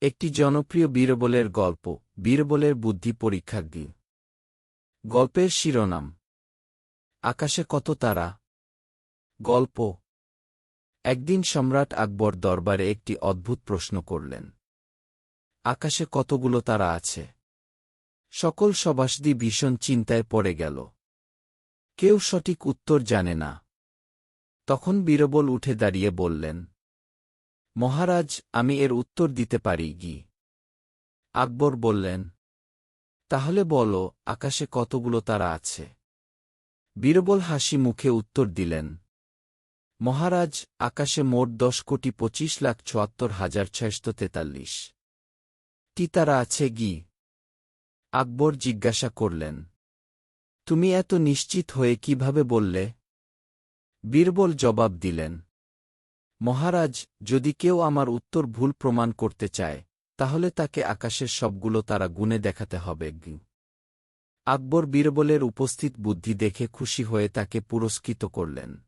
একটি জনপ্রিয় বীরবলের গল্প, বীরবলের বুদ্ধি পরীক্ষা গি গল্পের শিরোনাম, আকাশে কত তারা? গল্প, একদিন সম্রাট আকবর দরবারে একটি অদ্ভুত প্রশ্ন করলেন। আকাশে কতগুলো তারা আছে? সকল সবাসদি ভীষণ চিন্তায় পড়ে গেল। কেউ সঠিক উত্তর জানে না। তখন বীরবল উঠে দাঁড়িয়ে বললেন মহারাজ, আমি এর উত্তর দিতে পারি গি আকবর বললেন, তাহলে বলো, আকাশে কতগুলো তারা আছে? বীরবল হাসি মুখে উত্তর দিলেন, মহারাজ, আকাশে মোট দশ কোটি পঁচিশ লাখ চুয়াত্তর হাজার ছয়শত তেতাল্লিশ। টি তারা আছে গি আকবর জিজ্ঞাসা করলেন, তুমি এত নিশ্চিত হয়ে কীভাবে বললে? বীরবল জবাব দিলেন মহারাজ, যদি কেউ আমার উত্তর ভুল প্রমাণ করতে চায়, তাহলে তাকে আকাশের সবগুলো তারা গুণে দেখাতে হবে আকবর বীরবলের উপস্থিত বুদ্ধি দেখে খুশি হয়ে তাকে পুরস্কৃত করলেন।